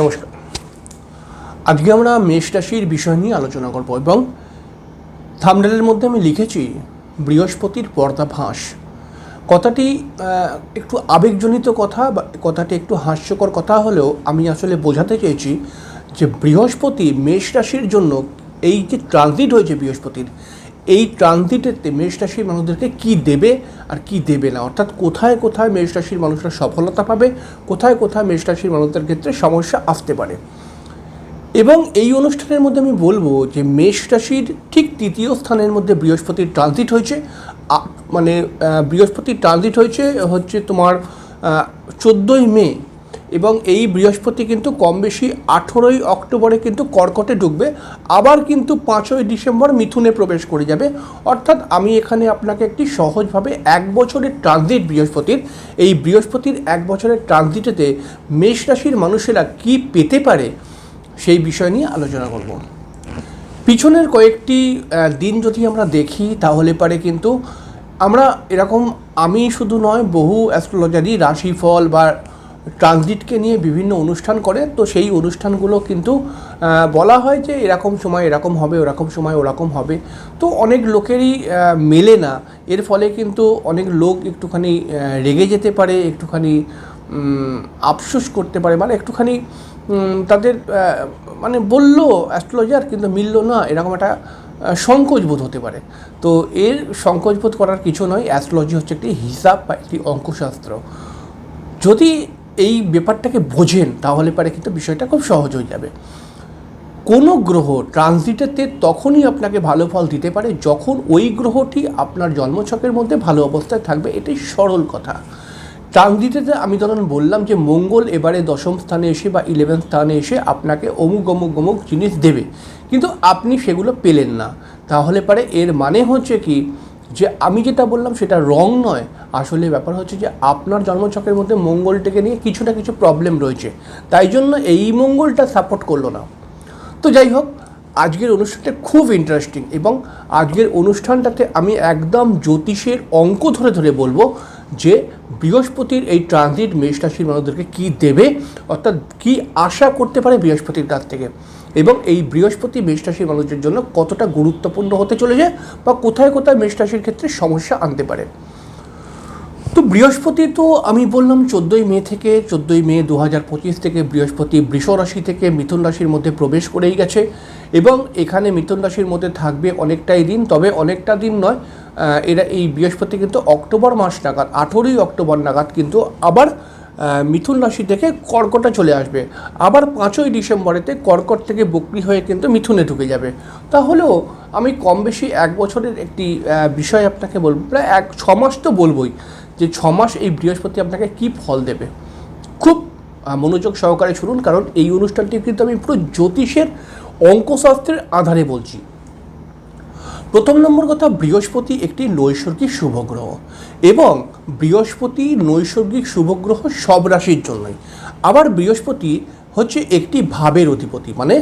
নমস্কার। আজকে আমরা মেষ রাশির বিষয় নিয়ে আলোচনা করব এবং থামডেলের মধ্যে আমি লিখেছি, বৃহস্পতির পর্দাভাস কথাটি একটু আবেগজনিত কথা বা কথাটি একটু হাস্যকর কথা হলেও আমি আসলে বোঝাতে চেয়েছি যে বৃহস্পতি মেষ রাশির জন্য এই যে ট্রানজিট হয়েছে বৃহস্পতির এই ট্রানজিটেতে মেষ রাশির মানুষদেরকে কি দেবে আর কি দেবে না? অর্থাৎ কোথায় কোথায় মেষ রাশির মানুষরা সফলতা পাবে? কোথায় কোথায় মেষ রাশির মানুষদের ক্ষেত্রে সমস্যা আসতে পারে? এবং এই অনুষ্ঠানের মধ্যে আমি বলব যে মেষ রাশির ঠিক তৃতীয় স্থানের মধ্যে বৃহস্পতির ট্রানজিট হয়েছে। মানে বৃহস্পতির ট্রানজিট হয়েছে হচ্ছে তোমার চোদ্দোই মে এবং এই বৃহস্পতি কিন্তু কম বেশি আঠেরোই অক্টোবরে কিন্তু কর্কটে ঢুকবে। আবার কিন্তু পাঁচই ডিসেম্বর মিথুনে প্রবেশ করে যাবে। অর্থাৎ আমি এখানে আপনাকে একটি সহজভাবে এক বছরের ট্রানজিট বৃহস্পতির, এই বৃহস্পতির এক বছরের ট্রানজিটেতে মেষ রাশির মানুষেরা কি পেতে পারে সেই বিষয় নিয়ে আলোচনা করব। পিছনের কয়েকটি দিন যদি আমরা দেখি, তাহলে পারে কিন্তু আমরা এরকম আমি শুধু নয়, বহু অ্যাস্ট্রোলজারই রাশিফল বা ট্রানজিটকে নিয়ে বিভিন্ন অনুষ্ঠান করে, তো সেই অনুষ্ঠানগুলো কিন্তু বলা হয় যে এরকম সময় এরকম হবে, ওরকম সময় ওরকম হবে। তো অনেক লোকেরই মেলে না। এর ফলে কিন্তু অনেক লোক একটুখানি রেগে যেতে পারে, একটুখানি আফসোস করতে পারে মানে একটুখানি তাদের মানে বলল অ্যাস্ট্রোলজার, কিন্তু মিললো না, এরকম একটা সংকোচ বোধ হতে পারে। তো এর সংকোচ বোধ করার কিছু নয়, অ্যাস্ট্রোলজি হচ্ছে একটি হিসাব বা একটি অঙ্কশাস্ত্র। যদি এই ব্যাপারটাকে বোঝেন, তাহলে পারে কিন্তু বিষয়টা খুব সহজ হয়ে যাবে। কোনো গ্রহ ট্রানজিটেতে তখনই আপনাকে ভালো ফল দিতে পারে যখন ওই গ্রহটি আপনার জন্মছকের মধ্যে ভালো অবস্থায় থাকবে, এটাই সরল কথা। ট্রানজিটেতে আমি ধরুন বললাম যে মঙ্গল এবারে দশম স্থানে এসে বা ইলেভেন স্থানে এসে আপনাকে অমুক অমুক অমুক জিনিস দেবে, কিন্তু আপনি সেগুলো পেলেন না। তাহলে পারে এর মানে হচ্ছে কি, যে আমি যেটা বললাম সেটা রং নয় আসলে ব্যাপার হচ্ছে যে আপনার জন্মছকের মধ্যে মঙ্গলটাকে নিয়ে কিছু না কিছু প্রবলেম রয়েছে। তাই জন্য এই মঙ্গলটা সাপোর্ট করল না। তো যাই হোক, আজকের অনুষ্ঠানটা খুব ইন্টারেস্টিং এবং আজকের অনুষ্ঠানটাতে আমি একদম জ্যোতিষের অঙ্ক ধরে ধরে বলব যে বৃহস্পতির এই ট্রানজিট মেষ রাশির মানুষদেরকে কী দেবে, অর্থাৎ কী আশা করতে পারে বৃহস্পতির কাছ থেকে এবং এই বৃহস্পতি মেষ রাশির মানুষদের জন্য কতটা গুরুত্বপূর্ণ হতে চলেছে বা কোথায় কোথায় মেষ রাশির ক্ষেত্রে সমস্যা আনতে পারে। তো বৃহস্পতি তো আমি বললাম চোদ্দোই মে থেকে, চোদ্দোই মে দু হাজার পঁচিশ থেকে বৃহস্পতি বৃষ রাশি থেকে মিথুন রাশির মধ্যে প্রবেশ করেই গেছে এবং এখানে মিথুন রাশির মধ্যে থাকবে অনেকটাই দিন, তবে অনেকটা দিন নয় এরা এই বৃহস্পতি কিন্তু অক্টোবর মাস নাগাদ, আঠেরোই অক্টোবর নাগাদ কিন্তু আবার মিথুন রাশি থেকে কর্কটে চলে আসবে। আবার পাঁচই ডিসেম্বরেতে কর্কট থেকে বকরি হয়ে কিন্তু মিথুনে ঢুকে যাবে। তাহলেও আমি কম বেশি এক বছরের একটি বিষয় আপনাকে বলব, প্রায় এক, ছ মাস তো বলবোই। যে ছ মাস এই বৃহস্পতি আপনাকে কি ফল দেবে? খুব মনোযোগ সহকারে শুনুন, কারণ এই অনুষ্ঠানটি কিন্তু আমি পুরো জ্যোতিষের অঙ্কশাস্ত্রের আধারে বলছি। প্রথম নম্বর কথা, বৃহস্পতি একটি নৈসর্গিক শুভগ্রহ এবং বৃহস্পতি নৈসর্গিক শুভগ্রহ সব রাশির জন্যই। আবার বৃহস্পতি হচ্ছে একটি ভাবের অধিপতি মানে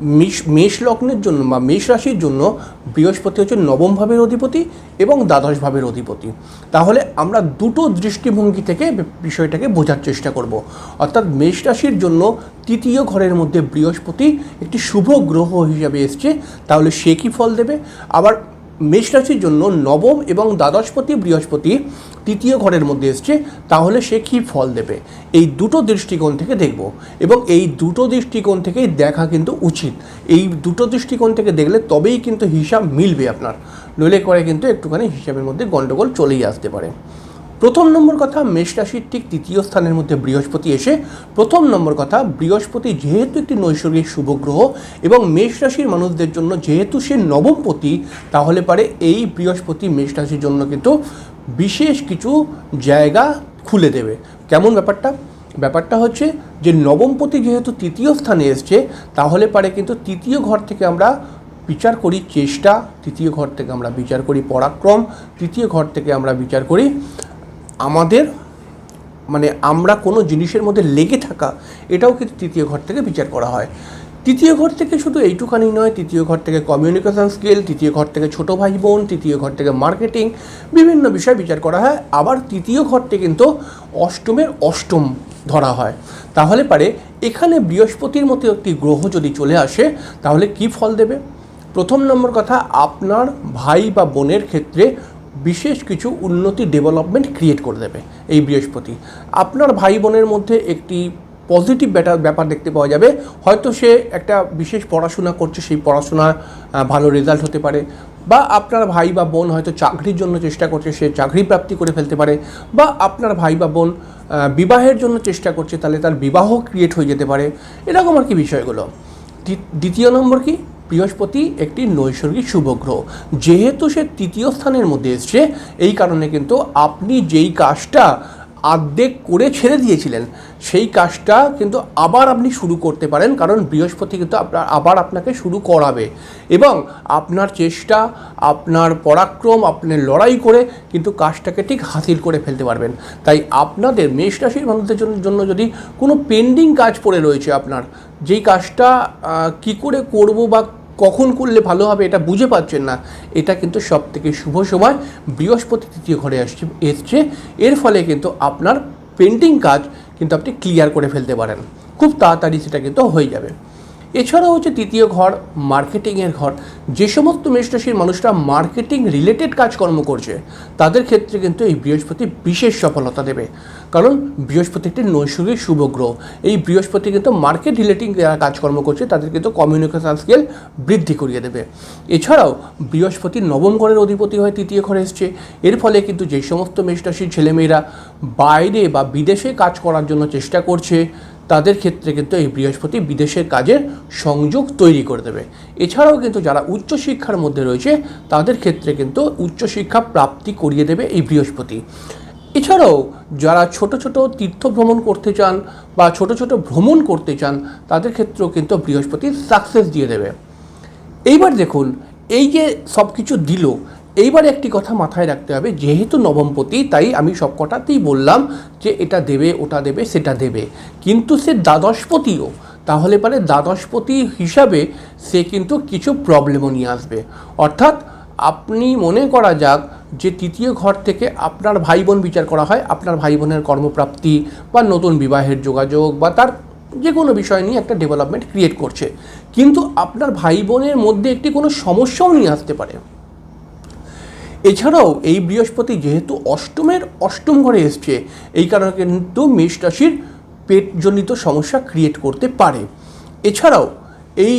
মেষ মেষ লগ্নের জন্য বা মেষ রাশির জন্য বৃহস্পতি হচ্ছে নবম ভাবের অধিপতি এবং দ্বাদশ ভাবের অধিপতি। তাহলে আমরা দুটো দৃষ্টিভঙ্গি থেকে বিষয়টাকে বোঝার চেষ্টা করব। অর্থাৎ মেষ রাশির জন্য তৃতীয় ঘরের মধ্যে বৃহস্পতি একটি শুভ গ্রহ হিসাবে এসছে, তাহলে সে কী ফল দেবে? আবার মেষ রাশির জন্য নবম এবং দ্বাদশপতি, বৃহস্পতি তৃতীয় ঘরের মধ্যে এসছে, তাহলে সে কী ফল দেবে? এই দুটো দৃষ্টিকোণ থেকে দেখব। এবং এই দুটো দৃষ্টিকোণ থেকেই দেখা কিন্তু উচিত। এই দুটো দৃষ্টিকোণ থেকে দেখলে তবেই কিন্তু হিসাব মিলবে আপনার। নইলে করে কিন্তু একটুখানি হিসাবের মধ্যে গণ্ডগোল চলেই আসতে পারে। প্রথম নম্বর কথা, মেষ রাশির ঠিক তৃতীয় স্থানের মধ্যে বৃহস্পতি এসে প্রথম নম্বর কথা, বৃহস্পতি যেহেতু একটি নৈসর্গিক শুভগ্রহ এবং মেষ রাশির মানুষদের জন্য যেহেতু সে নবমপতি তাহলে পারে এই বৃহস্পতি মেষ রাশির জন্য কিন্তু বিশেষ কিছু জায়গা খুলে দেবে। কেমন ব্যাপারটা? ব্যাপারটা হচ্ছে যে নবমপতি যেহেতু তৃতীয় স্থানে এসছে, তাহলে পারে কিন্তু তৃতীয় ঘর থেকে আমরা বিচার করি চেষ্টা, তৃতীয় ঘর থেকে আমরা বিচার করি পরাক্রম, তৃতীয় ঘর থেকে আমরা বিচার করি আমাদের মানে আমরা কোনো জিনিসের মধ্যে লেগে থাকা, এটাও কিন্তু তৃতীয় ঘর থেকে বিচার করা হয়। তৃতীয় ঘর থেকে শুধু এইটুখানি নয়, তৃতীয় ঘর থেকে কমিউনিকেশন স্কিল তৃতীয় ঘর থেকে ছোটো ভাই বোন তৃতীয় ঘর থেকে মার্কেটিং বিভিন্ন বিষয় বিচার করা হয়। আবার তৃতীয় ঘরটি কিন্তু অষ্টমের অষ্টম ধরা হয়। তাহলে পারে, এখানে বৃহস্পতির মতো একটি গ্রহ যদি চলে আসে, তাহলে কি ফল দেবে? প্রথম নম্বর কথা, আপনার ভাই বা বোনের ক্ষেত্রে বিশেষ কিছু উন্নতি ডেভেলপমেন্ট ক্রিয়েট করে দেবে এই বৃহস্পতি। আপনার ভাই বোনের মধ্যে একটি পজিটিভ ব্যাটার ব্যাপার দেখতে পাওয়া যাবে। হয়তো সে একটা বিশেষ পড়াশোনা করছে, সেই পড়াশোনা ভালো রেজাল্ট হতে পারে। বা আপনার ভাই বা বোন হয়তো চাকরির জন্য চেষ্টা করছে, সে চাকরি প্রাপ্তি করে ফেলতে পারে। বা আপনার ভাই বা বোন বিবাহের জন্য চেষ্টা করছে, তাহলে তার বিবাহ ক্রিয়েট হয়ে যেতে পারে। এরকম আর কি বিষয়গুলো। দ্বি- দ্বিতীয় নম্বর কি? বৃহস্পতি একটি নৈসর্গিক শুভগ্রহ। যেহেতু সে তৃতীয় স্থানের মধ্যে এসছে, এই কারণে কিন্তু আপনি যেই কাজটা আর্ধেক করে ছেড়ে দিয়েছিলেন। সেই কাজটা কিন্তু আবার আপনি শুরু করতে পারেন, কারণ বৃহস্পতি কিন্তু আপনার আবার আপনাকে শুরু করাবে। এবং আপনার চেষ্টা, আপনার পরাক্রম, আপনি লড়াই করে কিন্তু কাজটাকে ঠিক হাসিল করে ফেলতে পারবেন। তাই আপনাদের মেষ রাশির মানুষদের জন্য যদি কোনো পেন্ডিং কাজ পড়ে রয়েছে আপনার, যেই কাজটা কি করে করব বা কখন করলে ভালো হবে এটা বুঝে পাচ্ছেন না। এটা কিন্তু সব থেকে শুভ সময়। বৃহস্পতি তৃতীয় ঘরে আসছে, এসছে। এর ফলে কিন্তু আপনার পেন্টিং কাজ কিন্তু আপনি ক্লিয়ার করে ফেলতে পারেন। খুব তাড়াতাড়ি সেটা কিন্তু হয়ে যাবে। এছাড়াও হচ্ছে তৃতীয় ঘর, মার্কেটিংয়ের ঘর। যে সমস্ত মেষরাশির মানুষরা মার্কেটিং রিলেটেড কাজকর্ম করছে, তাদের ক্ষেত্রে কিন্তু এই বৃহস্পতি বিশেষ সফলতা দেবে। কারণ বৃহস্পতি একটি নৈসর্গিক শুভ গ্রহ। এই বৃহস্পতি কিন্তু মার্কেট রিলেটিং যারা কাজকর্ম করছে, তাদের কিন্তু কমিউনিকেশন স্কিল বৃদ্ধি করিয়ে দেবে। এছাড়াও বৃহস্পতি নবম ঘরের অধিপতি হয়ে তৃতীয় ঘরে এসছে। এর ফলে কিন্তু যে সমস্ত মেষরাশির ছেলেমেয়েরা বাইরে বা বিদেশে কাজ করার জন্য চেষ্টা করছে, তাদের ক্ষেত্রে কিন্তু এই বৃহস্পতি বিদেশের কাজের সংযোগ তৈরি করে দেবে। এছাড়াও কিন্তু যারা উচ্চশিক্ষার মধ্যে রয়েছে, তাদের ক্ষেত্রে কিন্তু উচ্চশিক্ষা প্রাপ্তি করিয়ে দেবে এই বৃহস্পতি। এছাড়াও যারা ছোট ছোট তীর্থ ভ্রমণ করতে চান বা ছোট ছোট ভ্রমণ করতে চান, তাদের ক্ষেত্রেও কিন্তু বৃহস্পতি সাকসেস দিয়ে দেবে। এইবার দেখুন, এই যে সব কিছু দিল, এইবার একটি কথা মাথায় রাখতে হবে, যেহেতু নবমপতি, তাই আমি সব কটাতেই বললাম যে এটা দেবে, ওটা দেবে, সেটা দেবে। কিন্তু সে দ্বাদশপতিও, তাহলে পারে দ্বাদশপতি হিসাবে সে কিন্তু কিছু প্রবলেমও নিয়ে আসবে। অর্থাৎ আপনি মনে করা যাক যে তৃতীয় ঘর থেকে আপনার ভাই বোন বিচার করা হয়, আপনার ভাই বোনের কর্মপ্রাপ্তি বা নতুন বিবাহের যোগাযোগ বা তার যে কোনো বিষয় নিয়ে একটা ডেভেলপমেন্ট ক্রিয়েট করছে। কিন্তু আপনার ভাই বোনের মধ্যে একটি কোনো সমস্যাও নিয়ে আসতে পারে। এছাড়াও এই বৃহস্পতি যেহেতু অষ্টমের অষ্টম ঘরে এসছে, এই কারণে কিন্তু মেষ রাশির পেটজনিত সমস্যা ক্রিয়েট করতে পারে। এছাড়াও এই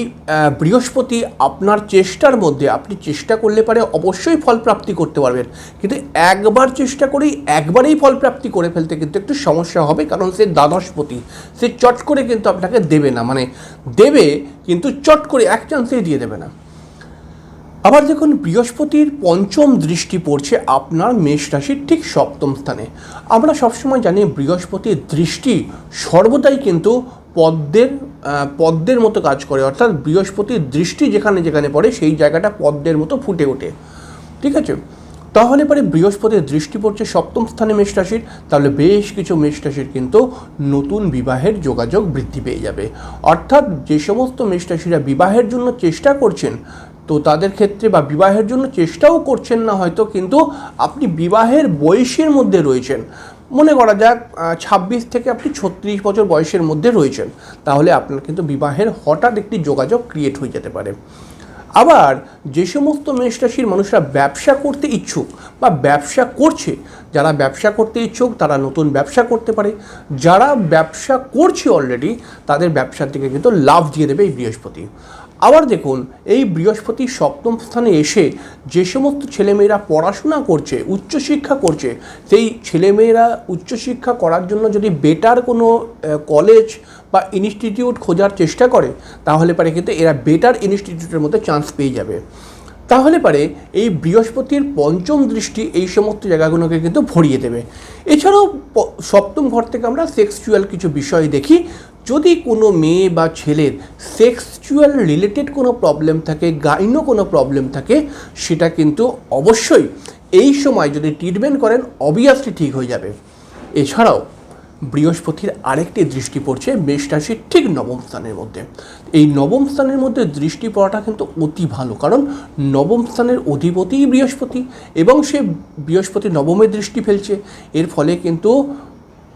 বৃহস্পতি আপনার চেষ্টার মধ্যে আপনি চেষ্টা করলে পারে অবশ্যই ফল প্রাপ্তি করতে পারবেন। কিন্তু একবার চেষ্টা করেই একবারেই ফল প্রাপ্তি করে ফেলতে কিন্তু একটু সমস্যা হবে, কারণ সে দ্বাদশপতি। সে চট করে কিন্তু আপনাকে দেবে না মানে দেবে কিন্তু চট করে এক চান্সেই দিয়ে দেবে না। আবার দেখুন, বৃহস্পতির পঞ্চম দৃষ্টি পড়ছে আপনার মেষ রাশির ঠিক সপ্তম স্থানে। আমরা সবসময় জানি বৃহস্পতির দৃষ্টি সর্বদাই কিন্তু পদ্মের পদ্মের মতো কাজ করে, অর্থাৎ বৃহস্পতির দৃষ্টি যেখানে যেখানে পড়ে, সেই জায়গাটা পদ্মের মতো ফুটে ওঠে। ঠিক আছে? তাহলে পরে বৃহস্পতির দৃষ্টি পড়ছে সপ্তম স্থানে মেষ রাশির, তাহলে বেশ কিছু মেষ রাশির কিন্তু নতুন বিবাহের যোগাযোগ বৃদ্ধি পেয়ে যাবে। অর্থাৎ যে সমস্ত মেষ রাশিরা বিবাহের জন্য চেষ্টা করছেন, তো তাদের ক্ষেত্রে বা বিবাহের জন্য চেষ্টাও করছেন না হয়তো, কিন্তু আপনি বিবাহের বয়সের মধ্যে রয়েছেন। মনে করা যাক ছাব্বিশ থেকে আপনি ছত্রিশ বছর বয়সের মধ্যে রয়েছেন। তাহলে আপনার কিন্তু বিবাহের হঠাৎ একটি যোগাযোগ ক্রিয়েট হয়ে যেতে পারে। আবার যে সমস্ত মেষ রাশির মানুষরা ব্যবসা করতে ইচ্ছুক বা ব্যবসা করছে, যারা ব্যবসা করতে ইচ্ছুক, তারা নতুন ব্যবসা করতে পারে। যারা ব্যবসা করছে অলরেডি তাদের ব্যবসার থেকে কিন্তু লাভ দিয়ে দেবে এই বৃহস্পতি। আবার দেখুন, এই বৃহস্পতি সপ্তম স্থানে এসে যে সমস্ত ছেলেমেয়েরা পড়াশোনা করছে, উচ্চশিক্ষা করছে, সেই ছেলেমেয়েরা উচ্চশিক্ষা করার জন্য যদি বেটার কোনো কলেজ বা ইনস্টিটিউট খোঁজার চেষ্টা করে, তাহলে পারে কিন্তু এরা বেটার ইনস্টিটিউটের মধ্যে চান্স পেয়ে যাবে। তাহলে পারে এই বৃহস্পতির পঞ্চম দৃষ্টি এই সমস্ত জায়গাগুলোকে কিন্তু ভরিয়ে দেবে। এছাড়াও সপ্তম ঘর থেকে আমরা সেক্সচুয়াল কিছু বিষয় দেখি। যদি কোনো মেয়ে বা ছেলের সেক্সচুয়াল রিলেটেড কোনো প্রবলেম থাকে গাইনো কোনো প্রবলেম থাকে, সেটা কিন্তু অবশ্যই এই সময় যদি ট্রিটমেন্ট করেন অবভিয়াসলি ঠিক হয়ে যাবে। এছাড়াও বৃহস্পতির আরেকটি দৃষ্টি পড়ছে মেষ রাশির ঠিক নবম স্থানের মধ্যে। এই নবম স্থানের মধ্যে দৃষ্টি পড়াটা কিন্তু অতি ভালো, কারণ নবম স্থানের অধিপতিই বৃহস্পতি এবং সে বৃহস্পতি নবমে দৃষ্টি ফেলছে। এর ফলে কিন্তু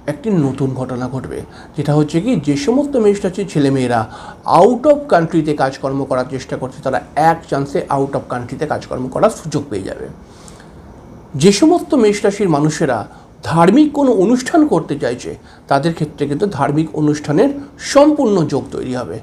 একটি নতুন ঘটনা ঘটবে। যেটা হচ্ছে কি, যে সমস্ত রাশির ছেলেমেয়েরা আউট অফ কান্ট্রিতে কাজকর্ম করার চেষ্টা করছে, তারা এক চান্সে আউট অফ কান্ট্রিতে কাজকর্ম করার সুযোগ পেয়ে যাবে। যে সমস্ত মেষ রাশির মানুষেরা ধার্মিক কোনো অনুষ্ঠান করতে চাইছে, তাদের ক্ষেত্রে কিন্তু ধার্মিক অনুষ্ঠানের সম্পূর্ণ যোগ তৈরি হবে।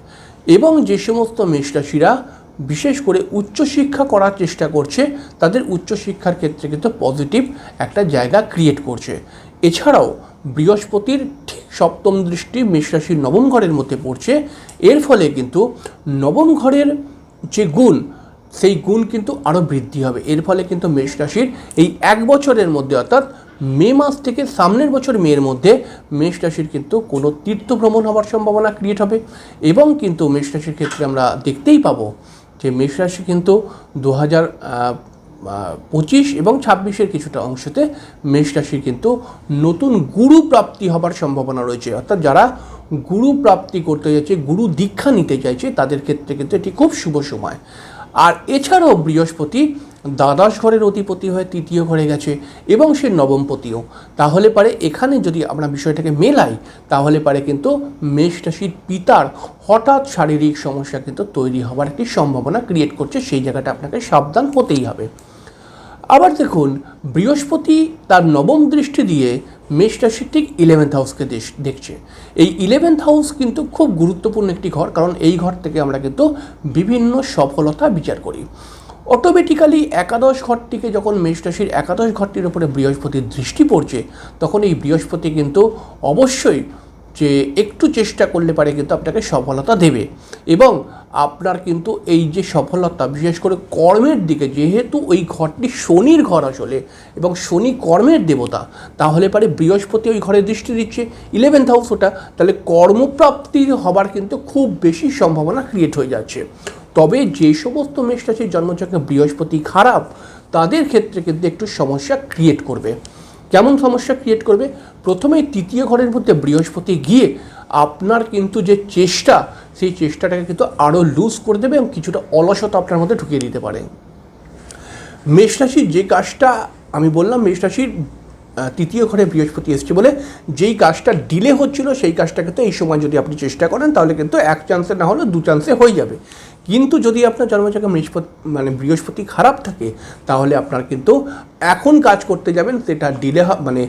এবং যে সমস্ত মেষ রাশিরা বিশেষ করে উচ্চশিক্ষা করার চেষ্টা করছে, তাদের উচ্চশিক্ষার ক্ষেত্রে কিন্তু পজিটিভ একটা জায়গা ক্রিয়েট করছে। এছাড়াও বৃহস্পতির ঠিক সপ্তম দৃষ্টি মেষ রাশির নবম ঘরের মধ্যে পড়ছে। এর ফলে কিন্তু নবম ঘরের যে গুণ, সেই গুণ কিন্তু আরও বৃদ্ধি হবে। এর ফলে কিন্তু মেষ রাশির এই এক বছরের মধ্যে অর্থাৎ মে মাস থেকে সামনের বছর মেয়ের মধ্যে মেষ রাশির কিন্তু কোনো তীর্থ ভ্রমণ হওয়ার সম্ভাবনা ক্রিয়েট হবে। এবং কিন্তু মেষ রাশির ক্ষেত্রে আমরা দেখতেই পাবো যে মেষ রাশি কিন্তু দু হাজার পঁচিশ এবং ছাব্বিশের কিছুটা অংশতে মেষ রাশির কিন্তু নতুন গুরু প্রাপ্তি হবার সম্ভাবনা রয়েছে। অর্থাৎ যারা গুরু প্রাপ্তি করতে চাইছে গুরু দীক্ষা নিতে চাইছে, তাদের ক্ষেত্রে কিন্তু এটি খুব শুভ সময়। আর এছাড়াও বৃহস্পতি দ্বাদশ ঘরের অধিপতি হয়ে তৃতীয় ঘরে গেছে এবং সে নবমপতিও। তাহলে পারে এখানে যদি আমরা বিষয়টাকে মেলাই, তাহলে পারে কিন্তু মেষ রাশির পিতার হঠাৎ শারীরিক সমস্যা কিন্তু তৈরি হওয়ার একটি সম্ভাবনা ক্রিয়েট করছে। সেই জায়গাটা আপনাকে সাবধান হতেই হবে। আবার দেখুন, বৃহস্পতি তার নবম দৃষ্টি দিয়ে মেষ রাশির ঠিক ইলেভেন্থ হাউসকে দেখছে। এই ইলেভেন্থ হাউস কিন্তু খুব গুরুত্বপূর্ণ একটি ঘর, কারণ এই ঘর থেকে আমরা কিন্তু বিভিন্ন সফলতা বিচার করি। অটোমেটিক্যালি একাদশ ঘরটিকে যখন মেষ রাশির একাদশ ঘরটির উপরে বৃহস্পতির দৃষ্টি পড়ছে, তখন এই বৃহস্পতি কিন্তু অবশ্যই যে একটু চেষ্টা করলে পারে কিন্তু আপনাকে সফলতা দেবে। এবং আপনার কিন্তু এই যে সফলতা, বিশেষ করে কর্মের দিকে, যেহেতু ওই ঘরটি শনির ঘর আসলে এবং শনি কর্মের দেবতা, তাহলে পারে বৃহস্পতি ওই ঘরে দৃষ্টি দিচ্ছে ইলেভেন্থ হাউস ওটা, তাহলে কর্মপ্রাপ্তি হবার কিন্তু খুব বেশি সম্ভাবনা ক্রিয়েট হয়ে যাচ্ছে। তবে যে সমস্ত মেষ রাশির জন্মচক্রে বৃহস্পতি খারাপ, তাদের ক্ষেত্রে কিন্তু একটু সমস্যা ক্রিয়েট করবে। কেমন সমস্যা ক্রিয়েট করবে? প্রথমেই তৃতীয় ঘরের মধ্যে বৃহস্পতি গিয়ে আপনার কিন্তু যে চেষ্টা সেই চেষ্টাটাকে কিন্তু আরও লুজ করে দেবে এবং কিছুটা অলসতা আপনার মধ্যে ঢুকিয়ে দিতে পারে। মেষ রাশির যে কাজটা আমি বললাম মেষ রাশির আহ, তৃতীয় ঘরে বৃহস্পতি এসছে বলে যেই কাজটা ডিলে হচ্ছিল সেই কাজটা কিন্তু এই সময় যদি আপনি চেষ্টা করেন তাহলে কিন্তু এক চান্সে না হলেও দু চান্সে হয়ে যাবে। কিন্তু যদি আপনার জন্মজায়গা বৃহস্পতি মানে বৃহস্পতি খারাপ থাকে তাহলে আপনার কিন্তু এখন কাজ করতে যাবেন সেটা ডিলে মানে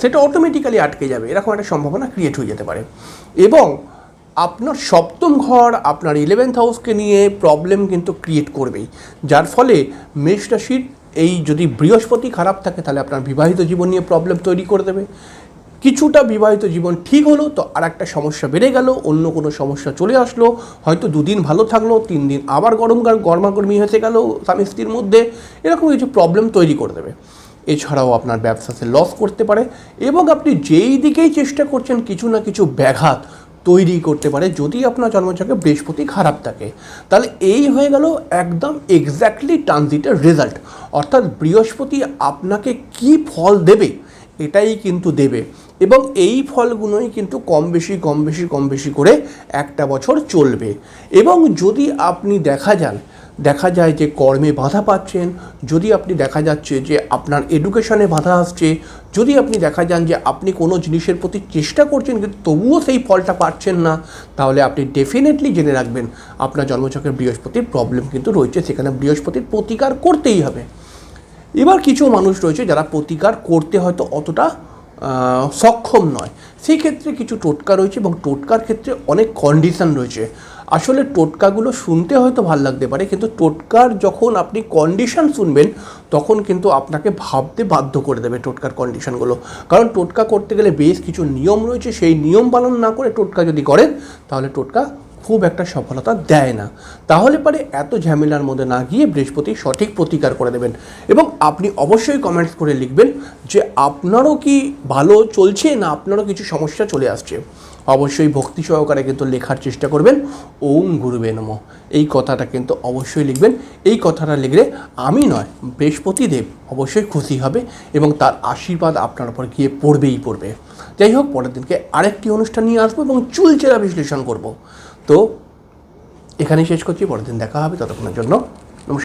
সেটা অটোমেটিক্যালি আটকে যাবে। এরকম একটা সম্ভাবনা ক্রিয়েট হয়ে যেতে পারে। এবং আপনার সপ্তম ঘর, আপনার ইলেভেন্থ হাউসকে নিয়ে প্রবলেম কিন্তু ক্রিয়েট করবেই। যার ফলে মেষ রাশির এই যদি বৃহস্পতি খারাপ থাকে, তাহলে আপনার বিবাহিত জীবন নিয়ে প্রবলেম তৈরি করে দেবে। কিছুটা বিবাহিত জীবন ঠিক হলো, তো আর একটা সমস্যা বেড়ে গেল, অন্য কোনো সমস্যা চলে আসলো, হয়তো দুদিন ভালো থাকল, তিন দিন আবার গরম গর- গরমাগরমি হয়ে গেল স্বামী স্ত্রীর মধ্যে, এরকম কিছু প্রবলেম তৈরি করে দেবে। এছাড়াও আপনার ব্যবসাতে লস করতে পারে, এবং আপনি যেই দিকেই চেষ্টা করছেন, কিছু না কিছু ব্যাঘাত তৈরি করতে পারে যদি আপনার জন্মচক্রে বৃহস্পতি খারাপ থাকে। তাহলে এই হয়ে গেল একদম এক্স্যাক্টলি ট্রানজিটের রেজাল্ট অর্থাৎ বৃহস্পতি আপনাকে কি ফল দেবে, এটাই কিন্তু দেবে। এবং এই ফলগুলোই কিন্তু কম বেশি কম বেশি কম বেশি করে একটা বছর চলবে। এবং যদি আপনি দেখা যান দেখা যায় যে কর্মে বাধা পাচ্ছেন, যদি আপনি দেখা যাচ্ছে যে আপনার এডুকেশনে বাধা আসছে, যদি আপনি দেখা যান যে আপনি কোনো জিনিসের প্রতি চেষ্টা করছেন কিন্তু তবুও সেই ফলটা পাচ্ছেন না, তাহলে আপনি ডেফিনেটলি জেনে রাখবেন আপনার জন্মচক্রের বৃহস্পতির প্রবলেম কিন্তু রয়েছে, সেখানে বৃহস্পতির প্রতিকার করতেই হবে। এবার কিছু মানুষ রয়েছে যারা প্রতিকার করতে হয়তো অতটা সক্ষম নয়। সেই ক্ষেত্রে কিছু টোটকা রয়েছে এবং টোটকার ক্ষেত্রে অনেক কন্ডিশন রয়েছে। আসলে টোটকাগুলো শুনতে হয়তো ভালো লাগতে পারে, কিন্তু টোটকার যখন আপনি কন্ডিশন শুনবেন, তখন কিন্তু আপনাকে ভাবতে বাধ্য করে দেবে টোটকার কন্ডিশনগুলো কারণ টোটকা করতে গেলে বেশ কিছু নিয়ম রয়েছে, সেই নিয়ম পালন না করে টোটকা যদি করেন তাহলে টোটকা খুব একটা সফলতা দেয় না। তাহলে পারে এত ঝামেলার মধ্যে না গিয়ে বৃহস্পতি সঠিক প্রতিকার করে দেবেন। এবং আপনি অবশ্যই কমেন্টস করে লিখবেন যে, আপনারও কি ভালো চলছে না আপনারও কিছু সমস্যা চলে আসছে? অবশ্যই ভক্তি সহকারে কিন্তু লেখার চেষ্টা করবেন। ওম গুরুবে নম। এই কথাটা কিন্তু অবশ্যই লিখবেন। এই কথাটা লিখলে আমি নয় বৃহস্পতি দেব অবশ্যই খুশি হবে এবং তার আশীর্বাদ আপনার উপর গিয়ে পড়বেই পড়বে। যাই হোক, পরের দিনকে আরেকটি অনুষ্ঠান নিয়ে আসব এবং চুলচেরা বিশ্লেষণ করব। তো এখানেই শেষ করছি, পরের দিন দেখা হবে, ততক্ষণের জন্য